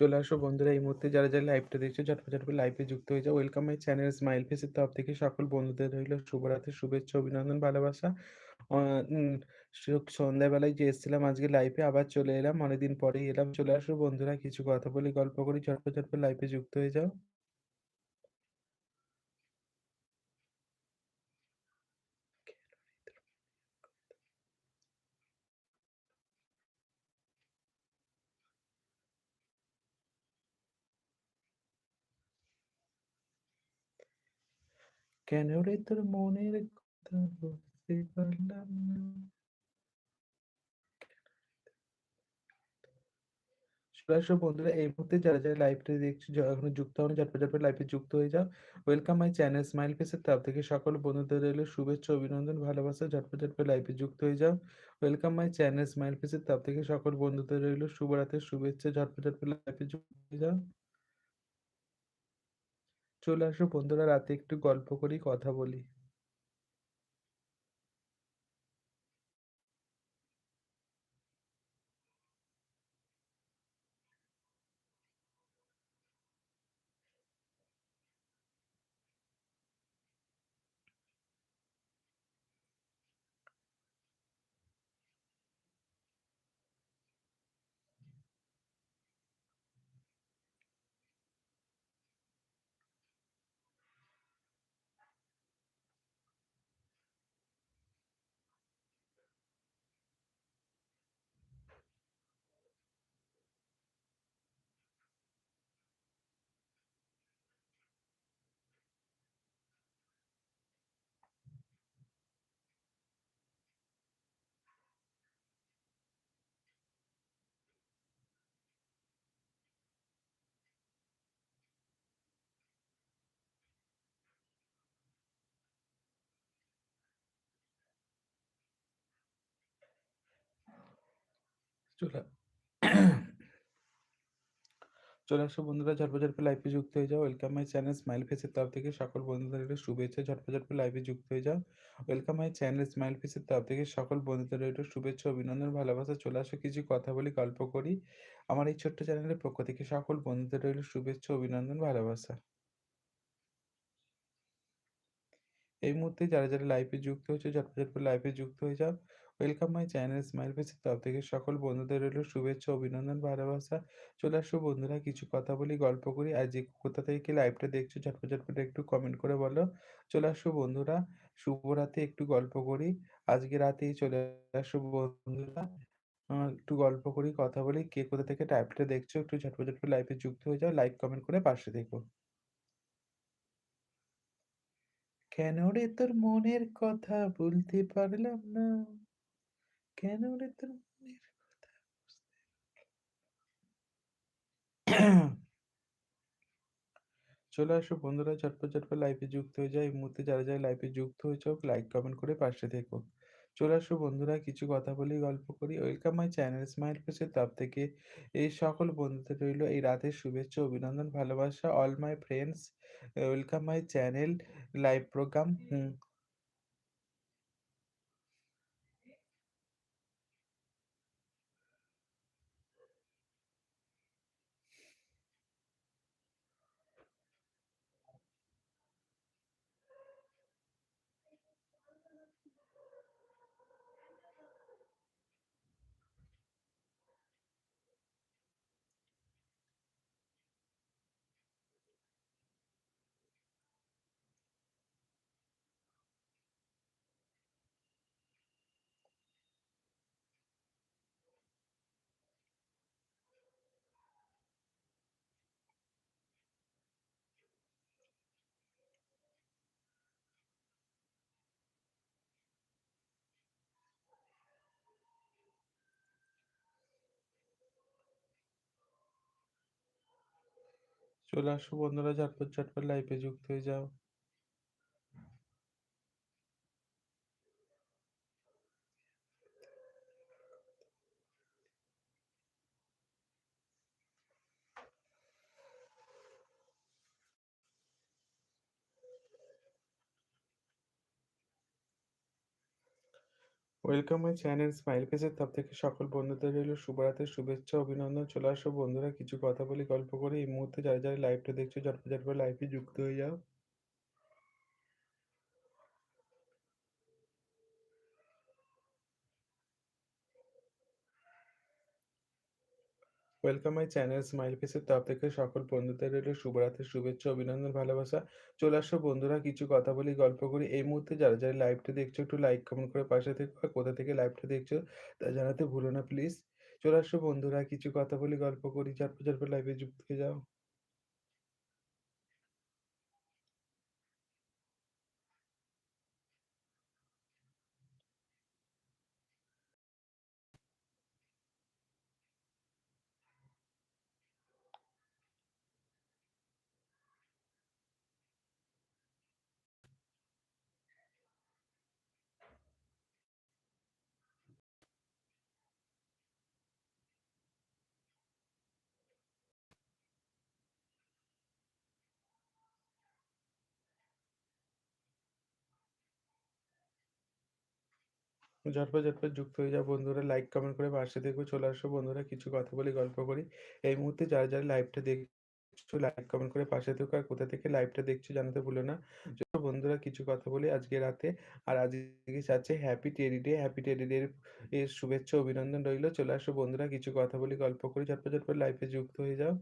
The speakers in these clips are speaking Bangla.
চলে আসো বন্ধুরা এই মুহূর্তে যারা, যারা লাইভটা দেখছ ঝটপট, ঝটপট লাইভে যুক্ত হয়ে যাও। ওয়েলকাম মাই চ্যানেল স্মাইল ফেসের তরফ থেকে সকল বন্ধুদের রইল শুভরাত্রি, শুভেচ্ছা, অভিনন্দন, ভালোবাসা। সন্ধ্যাবেলায় যে এসেছিলাম আজকে লাইভে আবার চলে এলাম। অনেকদিন পরেই এলাম। চলে আসো বন্ধুরা কিছু কথা বলি, গল্প করি। ঝটপট, ঝটপট লাইভে যুক্ত হয়ে যাও। কেন রে তোর মনের কথা বুঝতে পারলাম না। বন্ধুরা এই মুহূর্তে যারা, যারা লাইভটা দেখছ এখনও যুক্ত হওনি ঝটপট, ঝটপট লাইভে যুক্ত হয়ে যাও। ওয়েলকাম মাই চ্যানেল স্মাইল ফেসের তরফ থেকে সকল বন্ধুদের রইল শুভেচ্ছা, অভিনন্দন, ভালোবাসা। ঝটপট, ঝটপট লাইভে যুক্ত হয়ে যাও। ওয়েলকাম মাই চ্যানেল স্মাইল ফেসের তরফ থেকে সকল বন্ধুদের রইল শুভরাত্রির শুভেচ্ছা। ঝটপট, ঝটপট লাইভে যুক্ত হয়ে যাও। চলে আসো বন্ধুরা রাতে একটু গল্প করি, কথা বলি। চলে আসো বন্ধুরা ঝটপট লাইভে যুক্ত হয়ে যাও। ওয়েলকাম মাই চ্যানেল স্মাইল ফেসের তরফ থেকে সকল বন্ধুদের রইল শুভেচ্ছা। ঝটপট, ঝটপট লাইভে যুক্ত হয়ে যাও। ওয়েলকাম মাই চ্যানেল স্মাইল ফেসের তরফ থেকে সকল বন্ধুদের রইল শুভেচ্ছা, অভিনন্দন, ভালোবাসা। চলে আসো কিছু কথা বলি, গল্প করি। আমার এই ছোট্ট চ্যানেলের পক্ষ থেকে সকল বন্ধুদের রইল শুভেচ্ছা, অভিনন্দন, ভালোবাসা। এই মুহূর্তে যারা, যারা লাইভে যুক্ত হয়েছে ঝটপট, ঝটপট লাইভে যুক্ত হয়ে যাও। ওয়েলকাম মাই চ্যানেল স্মাইল ফেসের তরফ থেকে সকল বন্ধুদের রইল শুভেচ্ছা, অভিনন্দন, ভালোবাসা। চলে আসো বন্ধুরা কিছু কথা বলি, গল্প করি। আর যে কোথা থেকে কি লাইভটা দেখছ ঝটপট, ঝটপট একটু কমেন্ট করে বলো। চলে আসো বন্ধুরা শুভরাতে একটু গল্প করি। আজকে রাতেই চলে আসো বন্ধুরা। একটু গল্প করি, কথা বলি। কে কোথা থেকে লাইভটা দেখছ একটু ঝটপট, ঝটপট লাইভে যুক্ত হয়ে যাও। লাইক, কমেন্ট করে পাশে থেকো। কেন রে তোর মনের কথা বলতে পারলাম না। কেন রে তোর চলে আসো বন্ধুরা ঝটপট, ঝটপট লাইফে যুক্ত হয়ে যাও। এই মুহূর্তে যারা, যারা লাইফে যুক্ত হয়েছো লাইক, কমেন্ট করে পাশে থেকো। চলে আসো বন্ধুরা কিছু কথা বলি, গল্প করি। ওয়েলকাম মাই চ্যানেল স্মাইল ফেসের তরফ থেকে এই সকল বন্ধুদের রইল এই রাতের শুভেচ্ছা, অভিনন্দন, ভালোবাসা। All my friends welcome my channel live program চলে আসো বন্ধুরা ঝটপট, ঝটপট লাইভে যুক্ত হয়ে যাও। ওয়েলকাম মাই চ্যানেল স্মাইল পেজের তরফ থেকে সকল বন্ধুদের রইল শুভরাতের, শুভেচ্ছা, অভিনন্দন। চলে আসো বন্ধুরা, কিছু কথা বলি গল্প করে। এই মুহূর্তে যারা যারা লাইভটা দেখছ, ঝটপট ঝটপট লাইভে যুক্ত হয়ে যাও। ওয়েলকাম মাই চ্যানেল স্মাইল ফেসের তরফ থেকে সকল বন্ধুদের রইল শুভরাতের, শুভেচ্ছা, অভিনন্দন, ভালোবাসা। চলে আসো বন্ধুরা কিছু কথা বলি, গল্প করি। এই মুহূর্তে যারা যারা লাইভটা দেখছ একটু লাইক কমেন্ট করে পাশে থেকে আর কোথা থেকে লাইভটা দেখছ তা জানাতে ভুলো না প্লিজ চলে আসো বন্ধুরা কিছু কথা বলি, গল্প করি যার ঝটপট লাইভে যুক্ত হয়ে যাও। ঝটপট ঝটপট যুক্ত হয়ে যাও বন্ধুরা। লাইক কমেন্ট করে পাশে দেখো, চলে আসো বন্ধুরা। কিছু কথা বলি, গল্প করি। এই মুহূর্তে যারা যারা লাইভটা দেখছ লাইক কমেন্ট করে পাশে থেকো আর কোথা থেকে লাইভটা দেখছ জানাতে ভুলো না। বন্ধুরা, কিছু কথা বলি আজকে রাতে। আর আজকে যাচ্ছে happy teddy day happy teddy day এর শুভেচ্ছা, অভিনন্দন রইল। চলে আসো বন্ধুরা, কিছু কথা বলি, গল্প করি। ঝটপট ঝটপট লাইভে যুক্ত হয়ে যাও।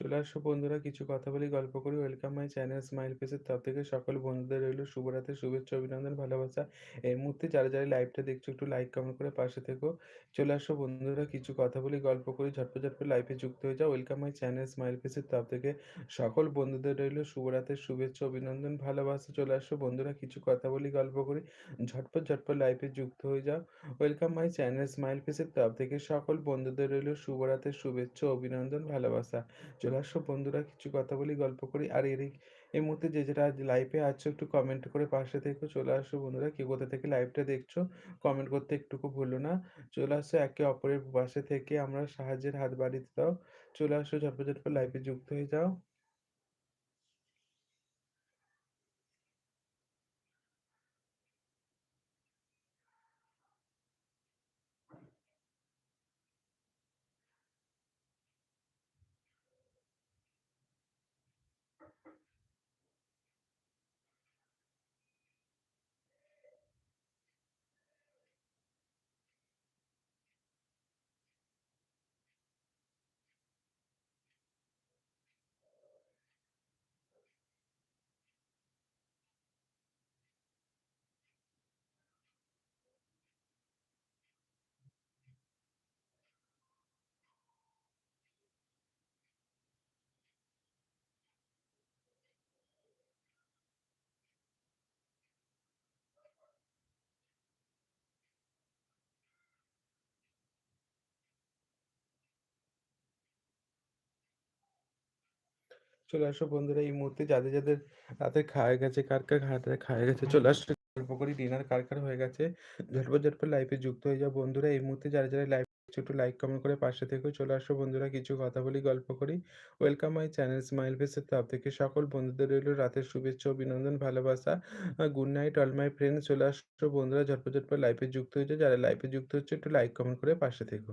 চলে আসো বন্ধুরা, কিছু কথা বলি, গল্প করি। ওয়েলকাম মাই চ্যানেল স্মাইল পেজের তরফ থেকে সকল বন্ধুদের রইল শুভরাতের, শুভেচ্ছা, অভিনন্দন, ভালোবাসা। এই মুহূর্তে যারা যারা লাইভটা দেখছ, একটু লাইক কমেন্ট করে পাশে থেকো। চলে আসো বন্ধুরা, কিছু কথা বলি, গল্প করি, ঝটপট ঝটপট লাইফে যুক্ত হয়ে যাও। ওয়েলকাম মাই চ্যানেল স্মাইল পেজের তরফ থেকে সকল বন্ধুদের রইল শুভরাতের, শুভেচ্ছা, অভিনন্দন, ভালোবাসা। চলে আসো বন্ধুরা, কিছু কথা বলি, গল্প করি, ঝটপট ঝটপট লাইফে যুক্ত হয়ে যাও। ওয়েলকাম মাই চ্যানেল স্মাইল পেজের তরফ থেকে সকল বন্ধুদের রইল শুভরাতের, শুভেচ্ছা, অভিনন্দন, ভালোবাসা। চলে আসো বন্ধুরা কিছু কথা বলি, গল্প করি। আর এর এই মুহূর্তে যে যেটা লাইভে আছো একটু কমেন্ট করে পাশে থেকে। চলে আসো বন্ধুরা কেউ কোথা থেকে লাইভটা দেখছ? কমেন্ট করতে একটুকু ভুলো না। চলে আসো একে অপরের পাশে থেকে, আমরা সাহায্যের হাত বাড়িয়ে দাও। চলে আসো ঝটপট ঝটপট লাইভে যুক্ত হয়ে যাও। চলে আসো বন্ধুরা, এই মুহূর্তে যাদের যাদের রাতে খাওয়া গেছে, কার কার রাতে খাওয়া গেছে, চলে আসো। গল্প করি ডিনার কার কার হয়ে গেছে, ঝটপট ঝটপট লাইফে যুক্ত হয়ে যাও বন্ধুরা। এই মুহূর্তে যারা যারা লাইভ একটু লাইক কমেন্ট করে পাশে থেকে। চলে আসো বন্ধুরা, কিছু কথা বলি, গল্প করি। ওয়েলকাম মাই চ্যানেল স্মাইল ফেসের তরফ থেকে সকল বন্ধুদের রইল রাতের শুভেচ্ছা, অভিনন্দন, ভালোবাসা good night all my friend চলে আসো বন্ধুরা, ঝটপট ঝটপট লাইফে যুক্ত হয়ে যাও। যারা লাইফে যুক্ত হচ্ছে একটু লাইক কমেন্ট করে পাশে থেকো।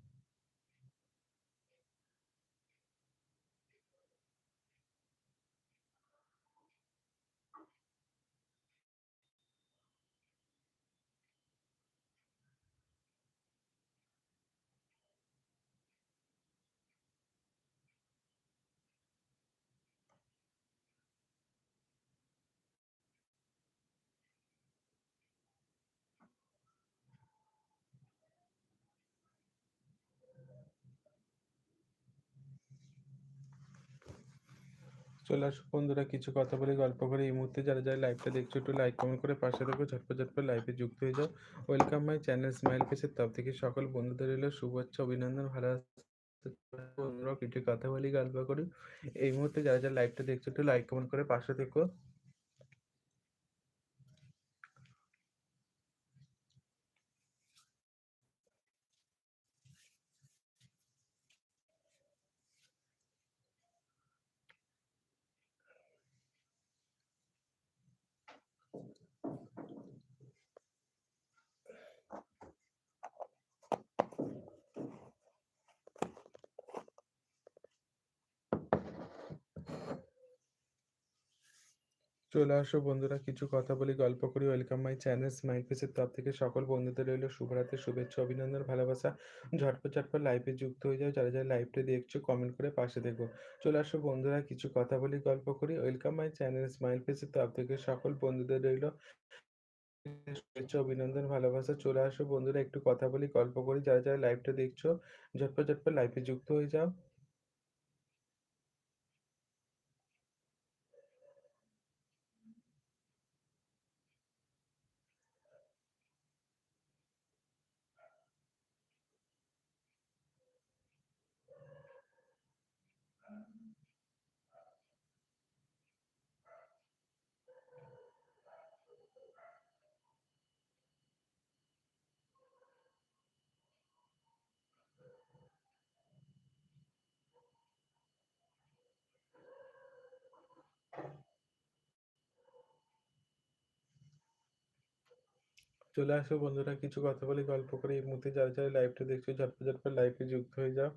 চলে আসো বন্ধুরা কিছু কথা বলে গল্প করে এই মুহূর্তে যারা, যারা লাইভটা দেখছ একটু লাইক, কমেন্ট করে পাশে থেকো। ঝটপট, ঝটপট লাইভে যুক্ত হয়ে যাও। ওয়েলকাম মাই চ্যানেল স্মাইল পেজের তরফ থেকে সকল বন্ধুদের এলো শুভেচ্ছা, অভিনন্দন, ভালো বন্ধুরা কিছু কথা বলি, গল্প করি। এই মুহূর্তে যারা, যারা লাইভটা দেখছ একটু লাইক, কমেন্ট করে পাশে থেকো। চলে আসো বন্ধুরা কিছু কথা বলি, গল্প করি। ওয়েলকাম মাই চ্যানেল স্মাইল পেজের তরফ থেকে সকল বন্ধুদের রইল শুভরাত্রি, শুভেচ্ছা, অভিনন্দন, ভালোবাসা। ঝটপট, ঝটপট লাইভে যুক্ত হয়ে যাও। যারা, যারা লাইভটা দেখছ কমেন্ট করে পাশে থেকো। চলে আসো বন্ধুরা কিছু কথা বলি, গল্প করি। ওয়েলকাম মাই চ্যানেল স্মাইল পেজের তরফ থেকে সকল বন্ধুদের রইল শুভেচ্ছা, অভিনন্দন, ভালোবাসা। চলে আসো বন্ধুরা একটু কথা বলি, গল্প করি। যারা, যারা লাইভটা দেখছ ঝটপট, ঝটপট লাইভে যুক্ত হয়ে যাও। চলে আসো বন্ধুরা কিছু কথা বলি, গল্প করি। এই মুহূর্তে যারা, যারা লাইভটা দেখছ ঝটপট, ঝটপট লাইভে যুক্ত হয়ে যাও।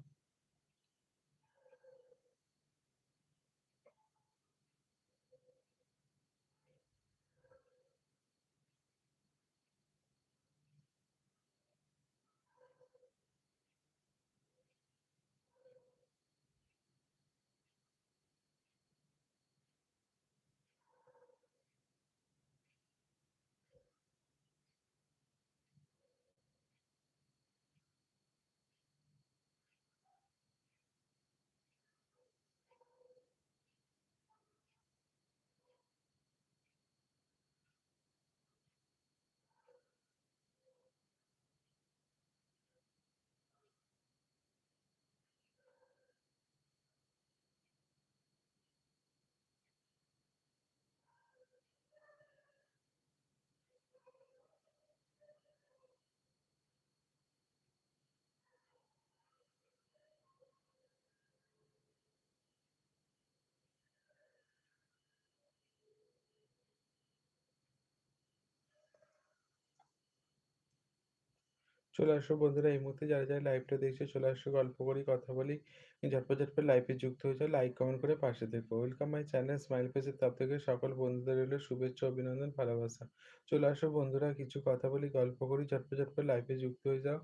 চলে আসো বন্ধুরা এই মুহূর্তে যারা, যারা লাইভটা দেখছ চলে আসো গল্প করি, কথা বলি। ঝটপট, ঝটপট লাইভে যুক্ত হয়ে যাও। লাইক, কমেন্ট করে পাশে থেকো। ওয়েলকাম মাই চ্যানেল স্মাইল ফেসের তরফ থেকে সকল বন্ধুদের রইল শুভেচ্ছা, অভিনন্দন, ভালোবাসা। চলে আসো বন্ধুরা কিছু কথা বলি, গল্প করি। ঝটপট, ঝটপট লাইভে যুক্ত হয়ে যাও।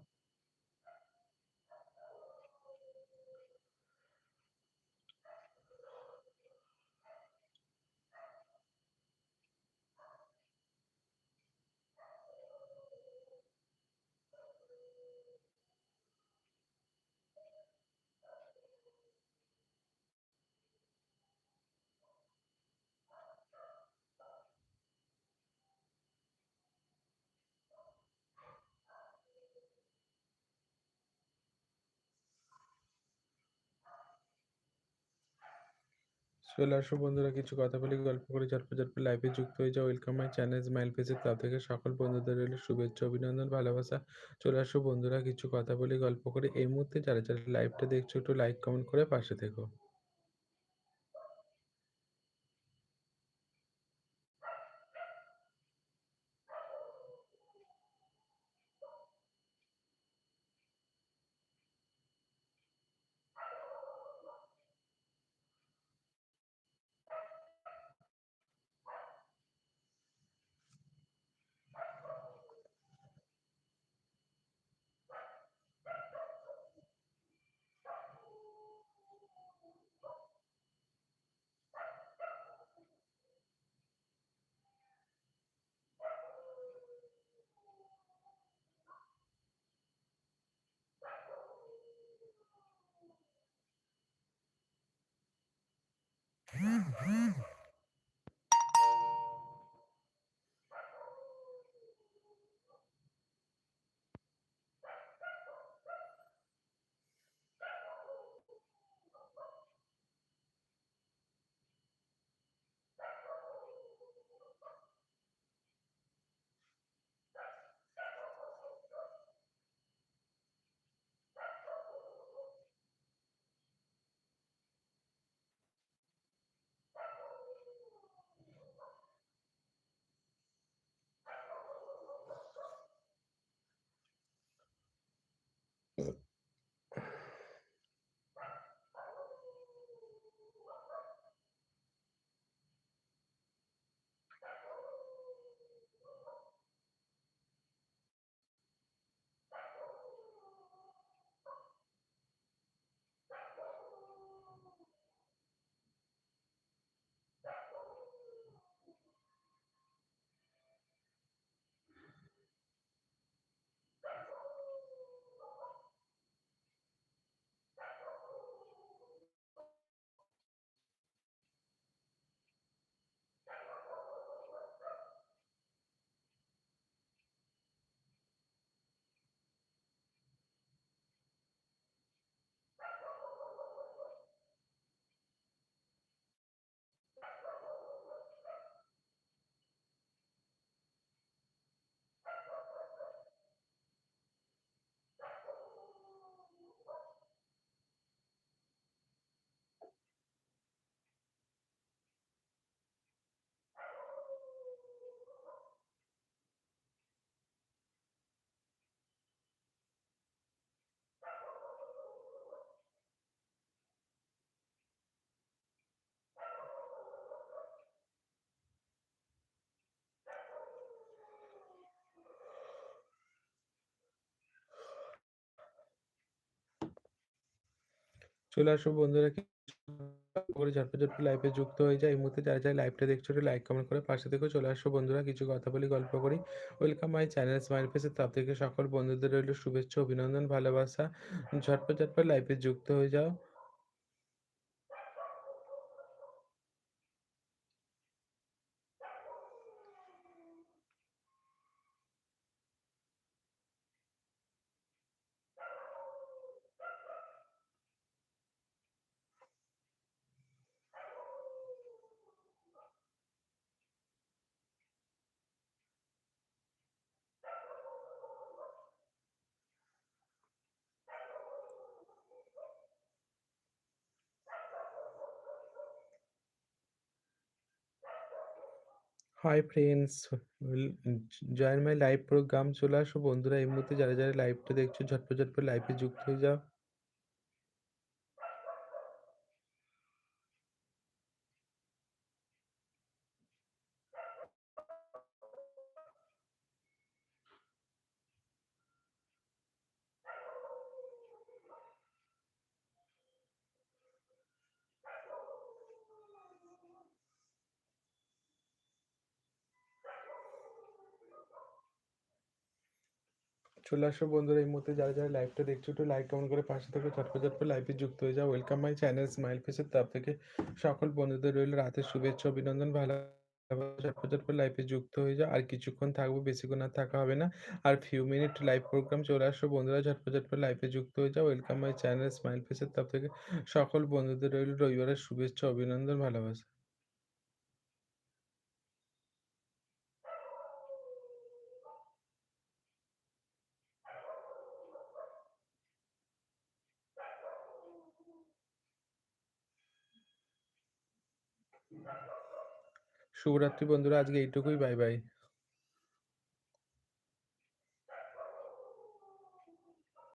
চলে আসো বন্ধুরা কিছু কথা বলি, গল্প করে ঝটপট, ঝটপট লাইভে যুক্ত হয়ে যাও। ওয়েলকাম মাই চ্যানেল স্মাইল পেজের তা থেকে সকল বন্ধুদের রইল শুভেচ্ছা, অভিনন্দন, ভালোবাসা। চলে আসো বন্ধুরা কিছু কথা বলি, গল্প করে এই মুহূর্তে যারা, যারা লাইভটা দেখছ একটু লাইক, কমেন্ট করে পাশে থেকো। চলে আসো বন্ধুরা করে ঝটপট ঝটপট লাইভে যুক্ত হয়ে যায়। এই মুহূর্তে যারা, যারা লাইভটা দেখছ একটু লাইক, কমেন্ট করে পাশে দেখো চলে আসো বন্ধুরা কিছু কথা বলি, গল্প করি। ওয়েলকাম মাই চ্যানেল স্মাইল ফেসের তরফ থেকে সকল বন্ধুদের রইল শুভেচ্ছা, অভিনন্দন, ভালোবাসা। ঝটপট, ঝটপট লাইভে যুক্ত হয়ে যাও। Hi friends, join my live program. চলে আসো বন্ধুরা এই মুহূর্তে যারা, যারা লাইভটা দেখছ ঝটপট, ঝটপট লাইভে যুক্ত হয়ে যাও। চলে আসো বন্ধুরা এই মুহূর্তে যারা, যারা লাইভটা দেখছ একটু লাইক, কমেন্ট করে পাশে থেকে ঝটপট, ঝটপট লাইভে যুক্ত হয়ে যাও। ওয়েলকাম মাই চ্যানেল স্মাইল ফেসের তরফ থেকে সকল বন্ধুদের রইল রাতের শুভেচ্ছা, অভিনন্দন, ভালো ঝটপট লাইভে যুক্ত হয়ে যাও। আর কিছুক্ষণ থাকব, বেশিক্ষণ আর থাকা হবে না। আর ফিউ মিনিট লাইভ প্রোগ্রাম চলে আসো বন্ধুরা ঝটপট, ঝটপট লাইভে যুক্ত হয়ে যাও। ওয়েলকাম মাই চ্যানেল স্মাইল ফেসের তরফ থেকে সকল বন্ধুদের রইল রবিবারের শুভেচ্ছা, অভিনন্দন, ভালোবাসা। শুভরাত্রি বন্ধুরা আজকে এইটুকুই। Bye, bye.